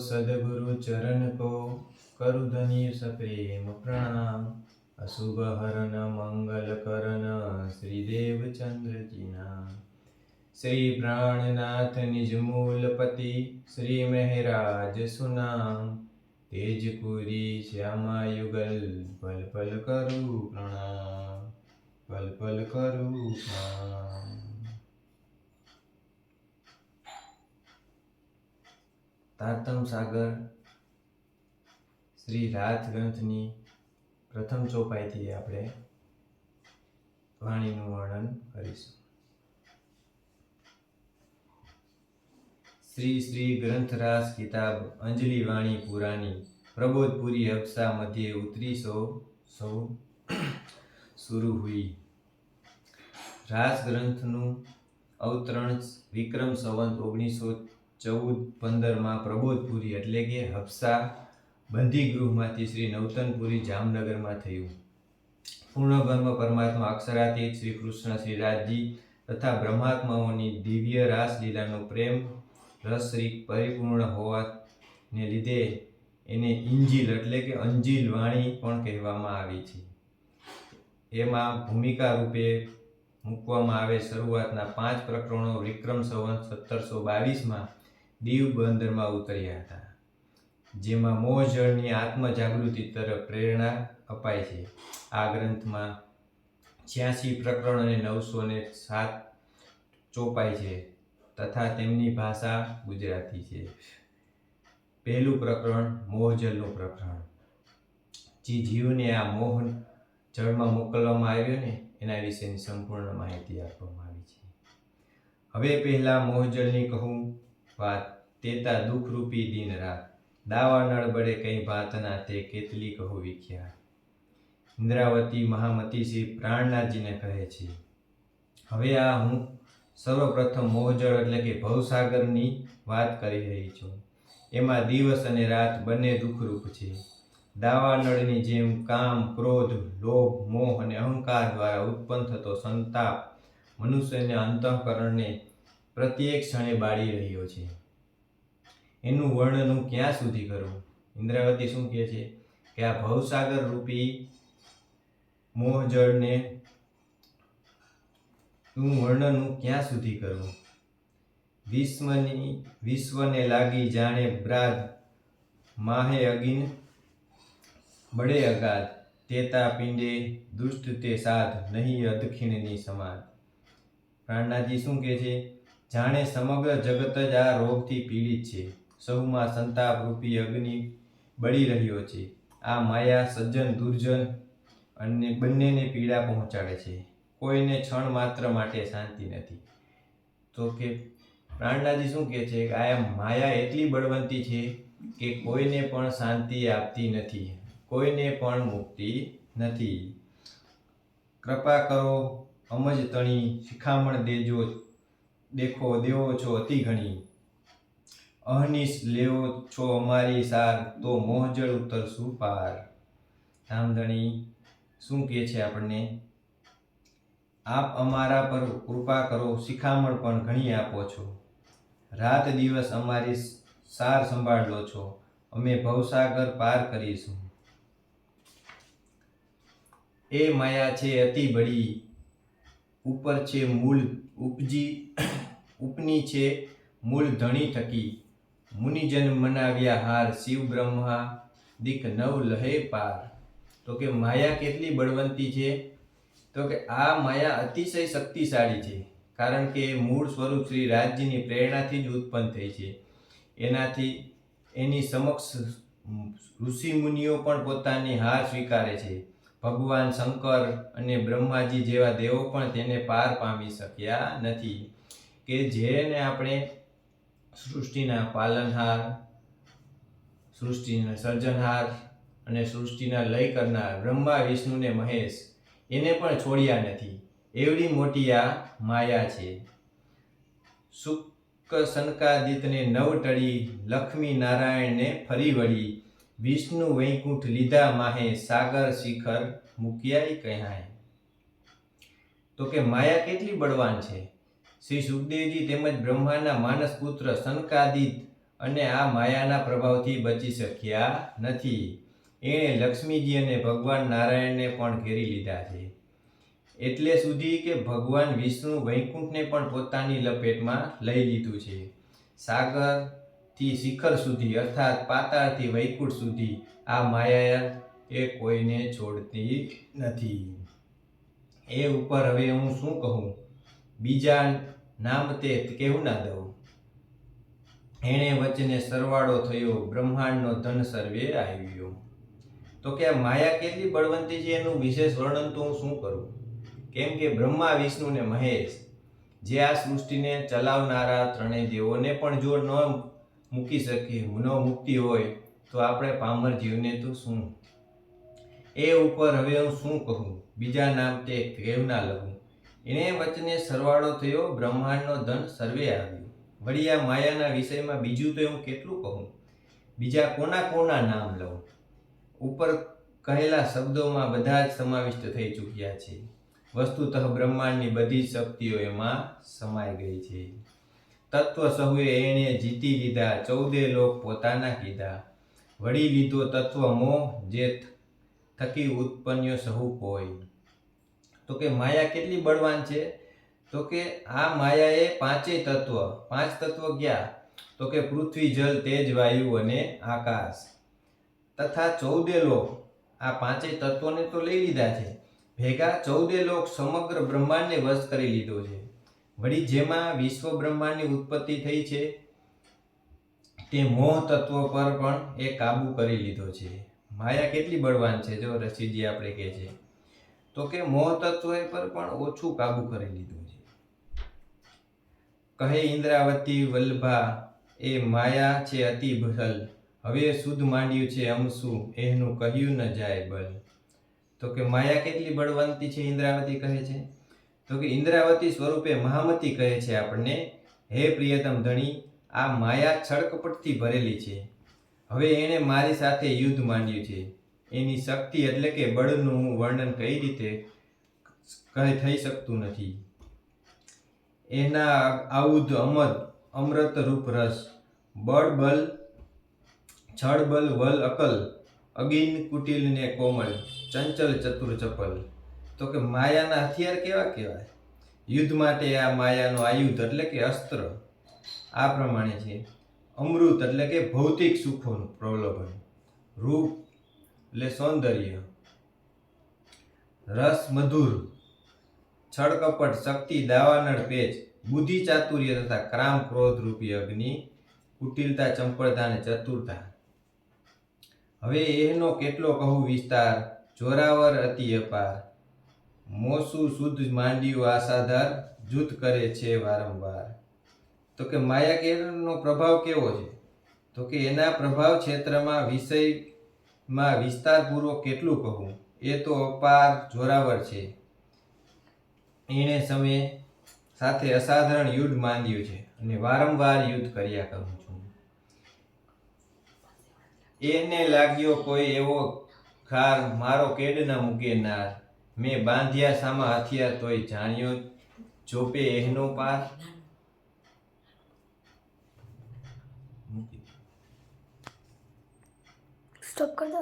सदगुरु चरण को करु धनी सप्रेम प्रणाम अशुभ हरन मंगल करन श्री देवचंद्र जी नाम श्री प्राणनाथ निज मूलपति श्री महराज सुनाम तेजपुरी श्यामा युगल पल पल करु प्रणाम पल पल करु प्रणाम તારતમ સાગર, શ્રી રાત ગ્રંથની પ્રથમ ચોપાઈથી આપણે વાણીનું વર્ણન કરીશું. શ્રી શ્રી ગ્રંથરાસ કિતાબ અંજલિ વાણી પુરાણી પ્રબોધપુરી હફસા મધ્યે ઉતરી સો, સૌ શુરુ હુઈ. રાસ ગ્રંથનું અવતરણ વિક્રમ સંવંત ઓગણીસો ચૌદ પંદરમાં પ્રબોધપુરી એટલે કે હફસા બંધી ગૃહમાંથી શ્રી નવતનપુરી જામનગરમાં થયું. પૂર્ણબ્રહ્મ પરમાત્મા અક્ષરાતીત શ્રી કૃષ્ણ, શ્રી રાજજી તથા બ્રહ્માત્માઓની દિવ્ય રાસલીલાનો પ્રેમ પ્રેમ શ્રી પરિપૂર્ણ હોવાને લીધે એને ઇંજીલ એટલે કે અંજીલ વાણી પણ કહેવામાં આવી છે. એમાં ભૂમિકા રૂપે મૂકવામાં આવે શરૂઆતના પાંચ પ્રકરણો વિક્રમ સંવંત સત્તરસો બાવીસમાં દીવ બંદરમાં ઉતર્યા હતા, જેમાં મોહજળની આત્મજાગૃતિ તરફ પ્રેરણા અપાય છે. આ ગ્રંથમાં છ્યાસી પ્રકરણ અને નવસો ને સાત ચોપાઈ છે તથા તેમની ભાષા ગુજરાતી છે. પહેલું પ્રકરણ મોહજલનું પ્રકરણ. જે જીવને આ મોહ જળમાં મોકલવામાં આવ્યો ને, એના વિશેની સંપૂર્ણ માહિતી આપવામાં આવી છે. હવે પહેલાં મોહજલની કહું વાત તેતા દુઃખરૂપી દિન રાત. દાવા નળ બળે કઈ ભાતના તે કેટલી કહો વિખ્યા ઇન્દ્રાવતી મહામતી શ્રી પ્રાણનાથજીને કહે છે, હવે આ હું સર્વપ્રથમ મોહજળ એટલે કે ભવસાગરની વાત કરી રહી છું. એમાં દિવસ અને રાત બંને દુઃખરૂપ છે. દાવાનળની જેમ કામ, ક્રોધ, લોભ, મોહ અને અહંકાર દ્વારા ઉત્પન્ન થતો સંતાપ મનુષ્યના અંતઃકરણને પ્રત્યેક ક્ષણે બાળી રહ્યો છે. એનું વર્ણન હું ક્યાં સુધી કરું? ઇન્દ્રાવતી શું કહે છે કે આ ભવસાગર રૂપી મોહજળને હું વર્ણન હું ક્યાં સુધી કરું? વિશ્વની, વિશ્વને લાગી જાણે બ્રાદ માહે અગિન બળે અગાધ, તેતા પિંડે દુષ્ટ તે સાધ, નહીં અદખીણની સમાન પ્રાણનાથજી શું કહે છે? જાણે સમગ્ર જગત જ આ રોગથી પીડિત છે. સૌમાં સંતાપ રૂપી અગ્નિ બળી રહ્યો છે. આ માયા, સજ્જન, દુર્જન અને બંનેને પીડા પહોંચાડે છે. કોઈને ક્ષણ માત્ર માટે શાંતિ નથી. તો કે પ્રાણનાજી શું કહે છે? કે આ માયા એટલી બળવંતી છે કે કોઈને પણ શાંતિ આપતી નથી. કોઈને પણ મુક્તિ નથી. કૃપા કરો, અમજ તણી, શિખામણ દેજો દેખો, દેવો છો અતિ ઘણી. અહનિશ લેવો છો અમારી સાર, તો મોહજળ ઉતરશું પાર. ધામધણી, શું કહે છે આપણને? આપ અમારા પર કૃપા કરો, શિખામણ પણ ઘણી આપો છો. રાત દિવસ અમારી સાર સંભાળ લો છો, અમે ભવસાગર પાર કરીશું. એ માયા છે અતિ બળી ઉપર છે મૂળ ઉપજી, ઉપની છે મૂળ ધણી થકી. મુનિજન મનાવ્યા હાર શિવ બ્રહ્મા દીક નવ લહે પાર. તો કે માયા કેટલી બળવંતી છે? તો કે આ માયા અતિશય શક્તિશાળી છે, કારણ કે મૂળ સ્વરૂપ શ્રી રાજજીની પ્રેરણાથી જ ઉત્પન્ન થઈ છે. એનાથી એની સમક્ષ ઋષિ મુનિઓ પણ પોતાની હાર સ્વીકારે છે. ભગવાન શંકર અને બ્રહ્માજી જેવા દેવો પણ તેને પાર પામી શક્યા નથી. કે જેને આપણે સૃષ્ટિના પાલનહાર, સૃષ્ટિના સર્જનહાર અને સૃષ્ટિના લય કરનાર બ્રહ્મા વિષ્ણુને મહેશ એને પણ છોડ્યા નથી. એવડી મોટી આ માયા છે. શુક શંકાદિતને નવ ટળી લક્ષ્મી નારાયણને ફરી વળી વિષ્ણુ વૈકુંઠ લીધા માહે સાગર શિખર મૂક્યાય કહાય તો કે માયા કેટલી બળવાન છે? શ્રી સુખદેવજી તેમજ બ્રહ્માના માનસ પુત્ર સનકાદિત અને આ માયાના પ્રભાવથી બચી શક્યા નથી. એણે લક્ષ્મીજી અને ભગવાન નારાયણને પણ ઘેરી લીધા છે. એટલે સુધી કે ભગવાન વિષ્ણુ વૈકુંઠને પણ પોતાની લપેટમાં લઈ લીધું છે. સાગરથી શિખર સુધી અર્થાત પાતાળથી વૈકુંઠ સુધી આ માયા એ કોઈને છોડતી નથી એ ઉપર હવે હું શું કહું બીજા નામ તે કેવું ના દઉં એણે વચને સરવાળો થયો, બ્રહ્માંડનો ધન સર્વે આવ્યો. તો કે માયા કેટલી બળવંતી છે એનું વિશેષ વર્ણન તો હું શું કરું? કેમ કે બ્રહ્મા, વિષ્ણુ ને મહેશ, જે આ સૃષ્ટિને ચલાવનારા ત્રણેય દેવોને પણ જો ન મૂકી શકીએ. ન મૂકતી હોય તો આપણે પામર જીવને તો શું? એ ઉપર હવે હું શું કહું? બીજા નામ તે કેવ ના લખું એને વચને સરવાળો થયો, બ્રહ્માંડનો ધન સર્વે આવ્યો. વળી આ માયાના વિષયમાં બીજું તો હું કેટલું કહું? બીજા કોના કોના નામ લઉં? ઉપર કહેલા શબ્દોમાં બધા જ સમાવિષ્ટ થઈ ચૂક્યા છે. વસ્તુતઃ બ્રહ્માંડની બધી જ શક્તિઓ એમાં સમાઈ ગઈ છે. તત્વ સહુએ એણે જીતી લીધા, ચૌદે લોક પોતાના કીધા. વળી લીધો તત્વ મોહ, જે થકી ઉત્પન્ન સહુ કોઈ. તો કે માયા કેટલી બળવાન છે? તો કે આ માયાએ પાંચેય તત્વ, પાંચ તત્વ ક્યાં તો કે પૃથ્વી, જલ, તેજ, વાયુ અને આકાશ. તથા ચૌદે લોક, આ પાંચેય તત્વોને તો લઈ લીધા છે. ભેગા ચૌદે લોક સમગ્ર બ્રહ્માંડને વશ કરી લીધો છે. વળી જેમાં વિશ્વ બ્રહ્માંડની ઉત્પત્તિ થઈ છે, તે મોહ તત્વ પર પણ એ કાબુ કરી લીધો છે. માયા કેટલી બળવાન છે જો રસીજી આપણે કહે છે. તો કે મોહ તત્વ પર પણ ઓછું કાબુ કરી લીધું છે. કહે ઇન્દ્રાવતી વલ્લભા એ માયા છે અતિ ભલ હવે શુદ્ધ માંડ્યું છે અમસું એનું કહ્યું ન જાય બલ. તો કે માયા કેટલી બળવંતી છે ઇન્દ્રાવતી કહે છે? તો કે ઇન્દ્રાવતી સ્વરૂપે મહામતી કહે છે આપણને, હે પ્રિયતમ ધણી, આ માયા છળકપટથી ભરેલી છે. હવે એણે મારી સાથે યુદ્ધ માંડ્યું છે. એની શક્તિ એટલે કે બળનું હું વર્ણન કઈ રીતે કહી થઈ શકતું નથી. એના આવુધ અમદ, અમૃત રૂપ રસ, બળ બલ, છળ બલ વલ અકલ, અગિન કુટિલ ને કોમળ, ચંચલ ચતુર ચપલ. તો કે માયાના હથિયાર કેવા કહેવાય? યુદ્ધ માટે આ માયાનો આયુધ એટલે કે અસ્ત્ર. આ પ્રમાણે છે. અમૃત એટલે કે ભૌતિક સુખોનું પ્રલોભન. રૂપ એટલે સૌંદર્ય. રસ મધુર. છળકપટ શક્તિ, દાવાનળ પેચ, બુદ્ધિ ચાતુર્ય તથા ક્રામ ક્રોધ રૂપી અગ્નિ, કુટિલતા, ચંપળતા અને ચતુરતા. હવે એનો કેટલો કહું વિસ્તાર? જોરાવર અતિ અપાર. મોસુ શુદ્ધ માંડ્યું આશાધાર જૂથ કરે છે વારંવાર. તો કે માયા કેળનો પ્રભાવ કેવો છે? તો કે એના પ્રભાવ ક્ષેત્રમાં વિષયમાં વિસ્તારપૂર્વક કેટલું કહું? એ તો અપાર જોરાવર છે. એણે સમય સાથે અસાધારણ યુદ્ધ માંડ્યું છે અને વારંવાર યુદ્ધ કર્યા કરું છું. એને લાગ્યો કોઈ એવો ખાર, મારો કેડ ના મૂકે નાર. મેં બાંધ્યા સામા હથિયાર તોય જાણ્યો જોપે એહનો પાર સ્ટોપ કર દો.